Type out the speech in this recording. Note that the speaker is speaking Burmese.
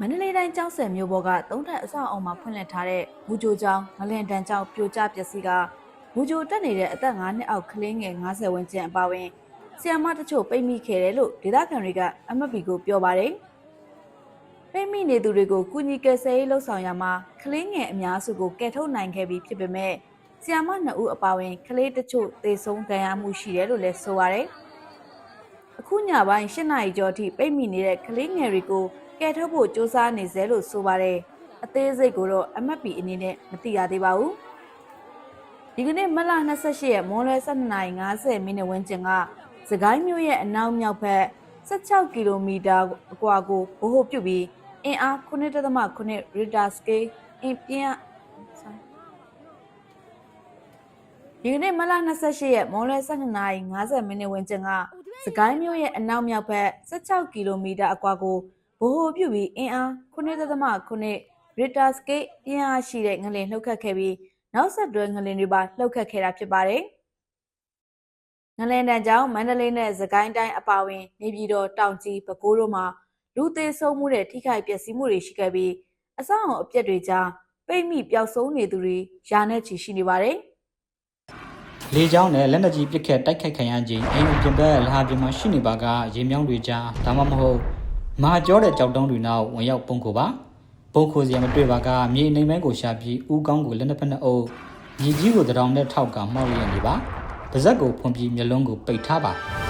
မန္တလေးတိုင်းကျောင်းဆယ်မြို့ပေါ်ကသုံးထပ်အဆောက်အအုံမှာဖွင့်လှစ်ထားတဲ့မူဂျိုကျောင်းငလင်တန်ကျောင်းပြိုကျပျက်စီးကမူဂျိုတက်နေတဲ့အသက်9နှစ်အောက်ကလေးငယ်90ဝန်းကျင်အပါအဝင်ဆီယမတချို့ပိတ်မိခဲ့တယ်လို့ဒေသခံတွေကအမတ်ပီကိုပြောပါတယ်။ပိတ်မိနေသူတွေကိုကုညီကယ်ဆယ်ရေးလှုပ်ဆောင်ရမှာကလေးငယ်အများစုကိုကယ်ထုတ်နိုင်ခဲ့ပြီးဖြစ်ပေမဲ့ဆီယမ2ဦးအပါအဝင်ကလေးတချို့သေဆုံးဒဏ်ရာမှုရှိတယ်လို့လည်းဆိုပါတယ်။ အခုညပိုင်း၈နာရီကျော်အထိပိတ်မိနေတဲ့ကလေးငယ်တွေကိုကယ်ထုတ်ဖို့စ조사နေစေလို့ဆိုပါတယ်။အသေးစိတ်ကိုတော့ MFP အနေနဲ့မသိရသေးပါဘူး။ဒီကနေ့မတ်လ28ရက်မွန်းလွဲ12:50မိနစ်ဝန်းကျင်ကစကိုင်းမြို့ရဲ့အနောက်မြောက်ဘက်16ကီလိုမီတာအကွာကိုဗဟိုပြုပြီးအင်အား9.9 Richter scale အင်ပြင်းအား sorry ဒီကနေ့မတ်လ28ရက်မွန်းလွဲ12:50မိနစ်ဝန်းကျင်က စကိုင်းမြို့ရဲ့အနောက်မြောက်ဘက်16ကီလိုမီတာအကွာကိုဗဟိုပြုပြီးအင်အား9.9 Richter scale ပြင်းအားရှိတဲ့ငလျင်လှုပ်ခတ်ခဲ့ပြီးနောက်ဆက်တွဲငလျင်တွေပါလှုပ်ခတ်ခဲ့တာဖြစ်ပါတယ်။ငလျင်တန်ကြောင့်မန္တလေးနဲ့စကိုင်းတိုင်းအပါအဝင်နေပြည်တော်တောင်ကြီးပဲခူးတို့မှာလူသေးဆုံးမှုတဲ့ထိခိုက်ပျက်စီးမှုတွေရှိခဲ့ပြီးအဆောက်အုံအပျက်တွေကြားပိတ်မိပျောက်ဆုံးနေသူတွေယာနဲ့ချီရှိနေပါတယ်။ လေကြောင်းနဲ့လက်နက်ကြီးပစ်ခတ်တိုက်ခိုက်ခံရခြင်းအိမ်အပြင်ဘက်လဟာပြင်မှာရှိနေပါကရေမြောင်းတွေကြားဒါမှမဟုတ်မဟာကျောတဲ့ကြောက်တုံးတွေနောက်ဝင်ရောက်ပုံခိုပါပုံခိုစရာမတွေ့ပါကမြေအိမ်မဲကိုရှာပြီးဥကောင်းကိုလက်နှစ်ဖက်နှစ်အုပ်မြေကြီးကိုတရောင်နဲ့ထောက်ကမှောက်ရနေပါပါဇက်ကိုဖွန်ပြီးမျက်လုံးကိုပိတ်ထားပါ